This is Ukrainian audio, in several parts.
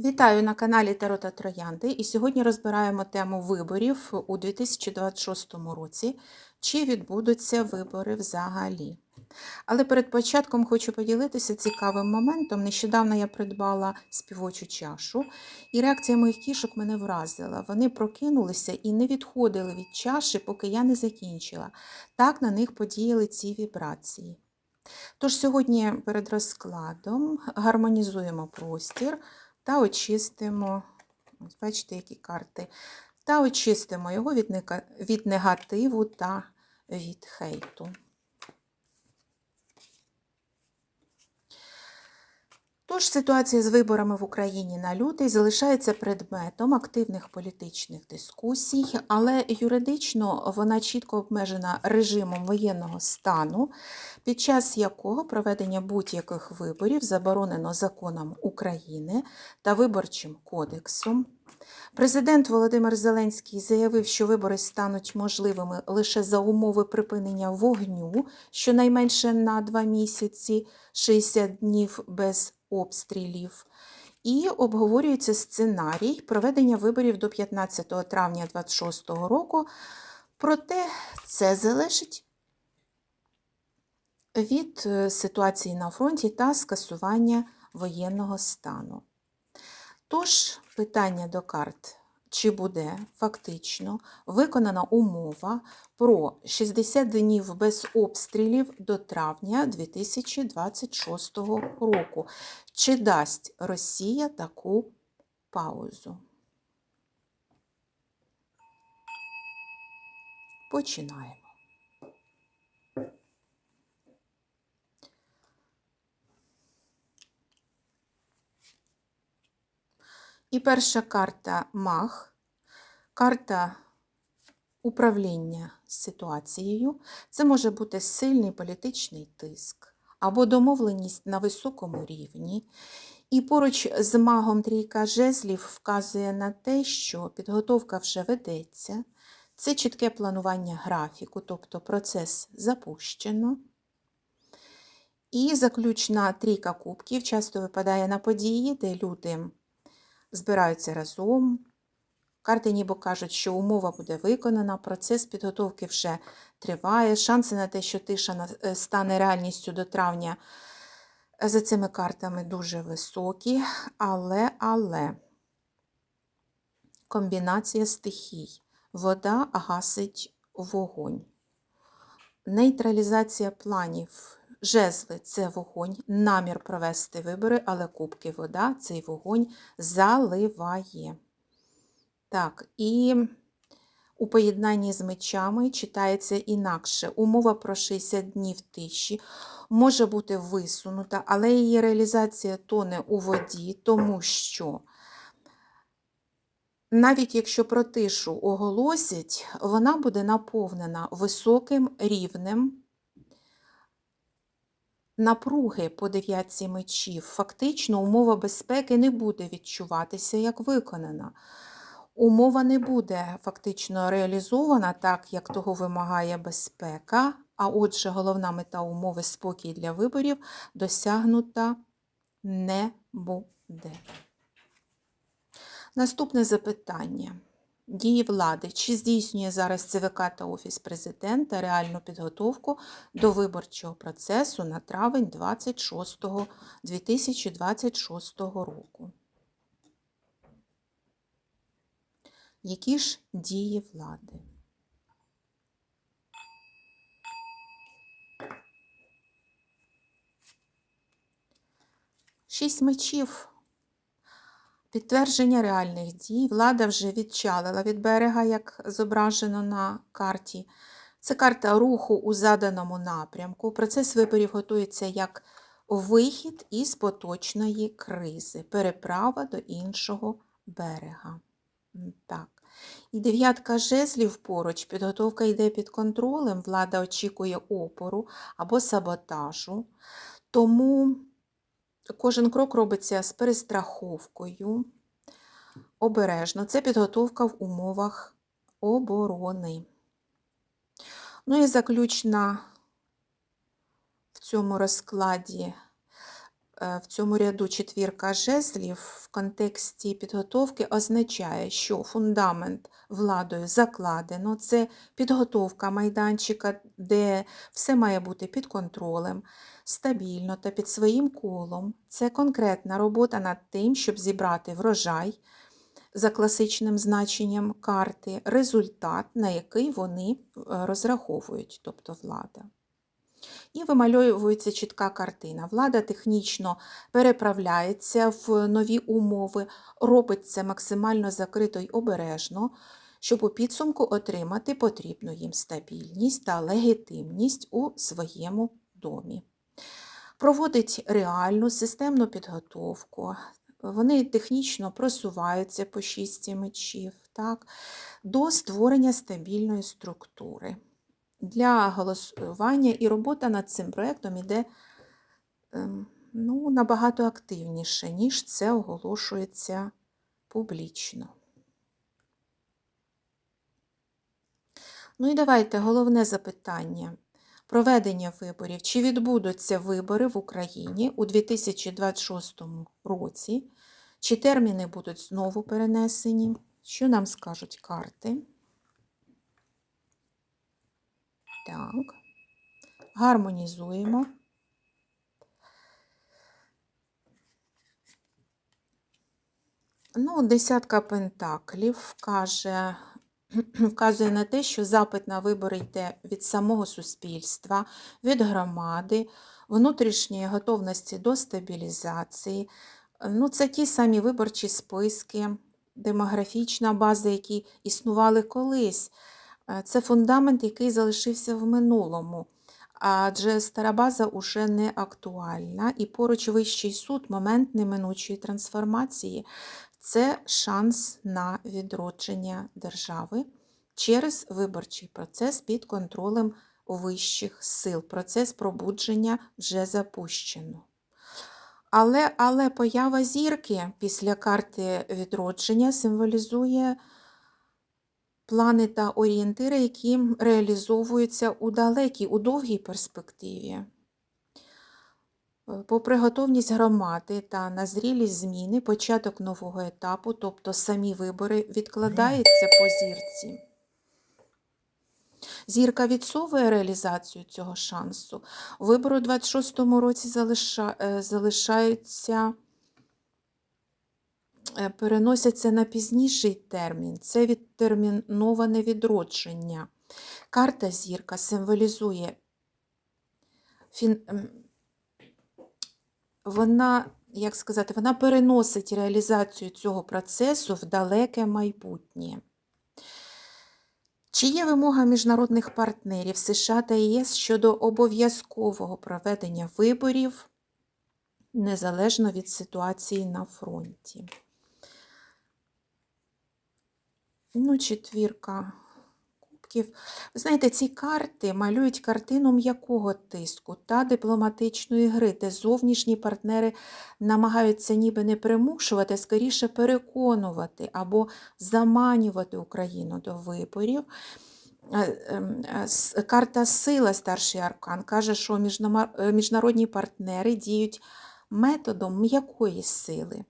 Вітаю на каналі Тарота Троянди. І сьогодні розбираємо тему виборів у 2026 році, чи відбудуться вибори взагалі. Але перед початком хочу поділитися цікавим моментом. Нещодавно я придбала співочу чашу, і реакція моїх кішок мене вразила. Вони прокинулися і не відходили від чаші, поки я не закінчила. Так на них подіяли ці вібрації. Тож сьогодні перед розкладом гармонізуємо простір та очистимо, ось бачите, які карти, та очистимо його від, негативу та від хейту. Тож ситуація з виборами в Україні на лютий залишається предметом активних політичних дискусій, але юридично вона чітко обмежена режимом воєнного стану, під час якого проведення будь-яких виборів заборонено законом України та виборчим кодексом. Президент Володимир Зеленський заявив, що вибори стануть можливими лише за умови припинення вогню, щонайменше на два місяці, 60 днів без обстрілів. І обговорюється сценарій проведення виборів до 15 травня 2026 року. Проте це залежить від е, ситуації на фронті та скасування воєнного стану. Тож, питання до карт, чи буде фактично виконана умова про 60 днів без обстрілів до травня 2026 року. Чи дасть Росія таку паузу? Починаємо. І перша карта Мах, карта управління ситуацією. Це може бути сильний політичний тиск або домовленість на високому рівні. І поруч з магом трійка жезлів вказує на те, що підготовка вже ведеться. Це чітке планування графіку, тобто процес запущено. І заключна трійка кубків часто випадає на події, де люди збираються разом. Карти ніби кажуть, що умова буде виконана, процес підготовки вже триває. Шанси на те, що тиша е, стане реальністю до травня е, за цими картами дуже високі. Але, але комбінація стихій. Вода гасить вогонь. Нейтралізація планів. Жезли це вогонь, намір провести вибори, але кубки вода цей вогонь заливає. Так, і у поєднанні з мечами читається інакше. Умова про 60 днів тиші може бути висунута, але її реалізація тоне у воді, тому що навіть якщо про тишу оголосять, вона буде наповнена високим рівнем напруги по дев'ятці мечів. Фактично, умова безпеки не буде відчуватися як виконана. Умова не буде фактично реалізована так, як того вимагає безпека, а отже, головна мета умови спокій для виборів досягнута не буде. Наступне запитання. Дії влади. Чи здійснює зараз ЦВК та Офіс президента реальну підготовку до виборчого процесу на травень 26, 2026 року? Які ж дії влади? Шість мечів. Підтвердження реальних дій. Влада вже відчалила від берега, як зображено на карті. Це карта руху у заданому напрямку. Процес виборів готується як вихід із поточної кризи, переправа до іншого берега. Так. І дев'ятка жезлів поруч, підготовка йде під контролем, влада очікує опору або саботажу. Тому кожен крок робиться з перестраховкою. Обережно. Це підготовка в умовах оборони. Ну і заключна в цьому розкладі в цьому ряду четвірка жезлів в контексті підготовки означає, що фундамент владою закладено, це підготовка майданчика, де все має бути під контролем, стабільно та під своїм колом. Це конкретна робота над тим, щоб зібрати врожай за класичним значенням карти, результат, на який вони е, розраховують, тобто влада. І вимальовується чітка картина. Влада технічно переправляється в нові умови, робить це максимально закрито й обережно, щоб у підсумку отримати потрібну їм стабільність та легітимність у своєму домі. Проводить реальну системну підготовку. Вони технічно просуваються по шісті мечів так, до створення стабільної структури для голосування і робота над цим проєктом іде ем, ну, набагато активніше, ніж це оголошується публічно. Ну і давайте головне запитання. Проведення виборів. Чи відбудуться вибори в Україні у 2026 році? Чи терміни будуть знову перенесені? Що нам скажуть карти? Так. Гармонізуємо. Ну, десятка пентаклів каже, вказує на те, що запит на вибори йде від самого суспільства, від громади, внутрішньої готовності до стабілізації. Ну, Це ті самі виборчі списки, демографічна база, які існували колись. Е, це фундамент, який залишився в минулому, адже стара база уже не актуальна, і поруч вищий суд, момент неминучої трансформації це шанс на відродження держави через виборчий процес під контролем вищих сил. Процес пробудження вже запущено. Але, Але поява зірки після карти відродження символізує плани та орієнтири, які реалізовуються у далекій, у довгій перспективі. Е, попри готовність громади та назрілість зміни, початок нового етапу, тобто самі вибори, відкладається по зірці. Зірка відсовує реалізацію цього шансу. Вибори у 26-му році залиша... Е, залишаються. Е, переносяться на пізніший термін. Це відтерміноване відродження. Карта зірка символізує, ем, вона, як сказати, вона переносить реалізацію цього процесу в далеке майбутнє. Чи є вимога міжнародних партнерів США та ЄС щодо обов'язкового проведення виборів незалежно від ситуації на фронті? Ну, четвірка кубків. Ви знаєте, ці карти малюють картину м'якого тиску та дипломатичної гри, де зовнішні партнери намагаються ніби не примушувати, а скоріше переконувати або заманювати Україну до виборів. Е, ем, е, карта сила, старший аркан, каже, що е, міжнародні партнери діють методом м'якої сили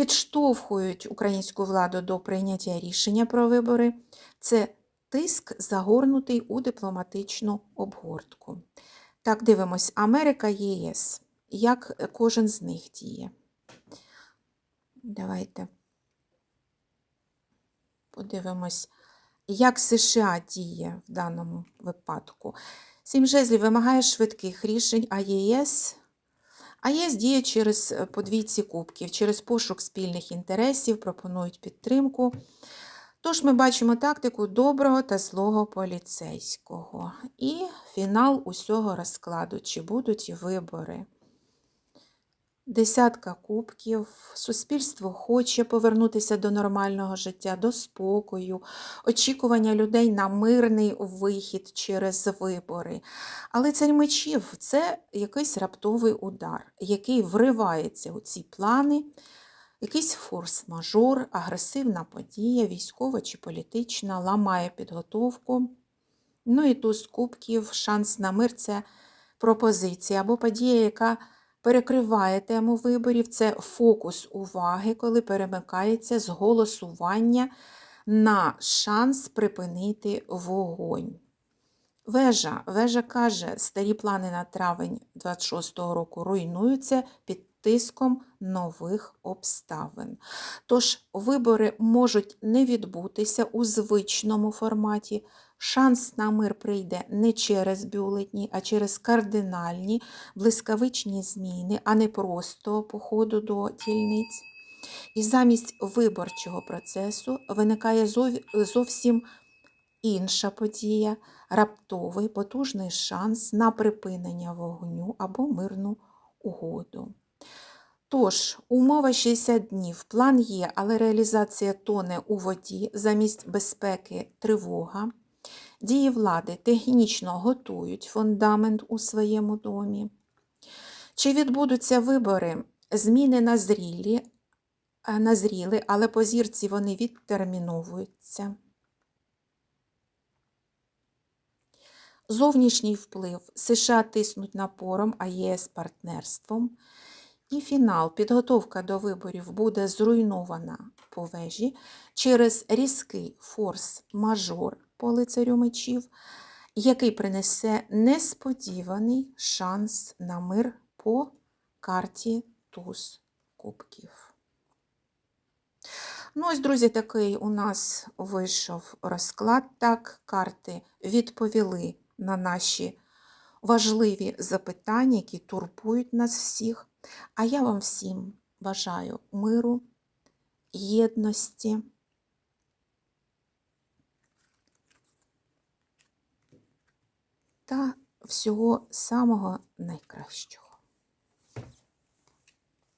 підштовхують українську владу до прийняття рішення про вибори. Це тиск, загорнутий у дипломатичну обгортку. Так, дивимось, Америка ЄС. Як кожен з них діє? Давайте подивимось, як США діє в даному випадку. Сім жезлів вимагає швидких рішень, а ЄС а ЄС діє через е, подвійці кубків, через пошук спільних інтересів, пропонують підтримку. Тож ми бачимо тактику доброго та злого поліцейського. І фінал усього розкладу, чи будуть вибори. Десятка кубків, суспільство хоче повернутися до нормального життя, до спокою, очікування людей на мирний вихід через вибори. Але царь мечів це якийсь раптовий удар, який вривається у ці плани, якийсь форс-мажор, агресивна подія, військова чи політична, ламає підготовку. Ну і туз кубків, шанс на мир це пропозиція або подія, яка перекриває тему виборів. Це фокус уваги, коли перемикається з голосування на шанс припинити вогонь. Вежа. Вежа каже, старі плани на травень 26-го року руйнуються під тиском нових обставин. Тож вибори можуть не відбутися у звичному форматі. Шанс на мир прийде не через бюлетні, а через кардинальні, блискавичні зміни, а не просто по ходу до дільниць. І замість виборчого процесу виникає зовсім інша подія, раптовий потужний шанс на припинення вогню або мирну угоду. Тож, умова 60 днів, план є, але реалізація тоне у воді, замість безпеки тривога. Дії влади технічно готують фундамент у своєму домі. Чи відбудуться вибори? Зміни назрілі, е, назріли, але по зірці вони відтерміновуються. Зовнішній вплив США тиснуть напором, а ЄС партнерством. І фінал, підготовка до виборів буде зруйнована по вежі через різкий форс-мажор по лицарю мечів, який принесе несподіваний шанс на мир по карті туз кубків. Ну, ось, друзі, такий у нас вийшов розклад. Так, карти відповіли на наші важливі запитання, які турбують нас всіх. А я вам всім бажаю миру, єдності. Та всього самого найкращого.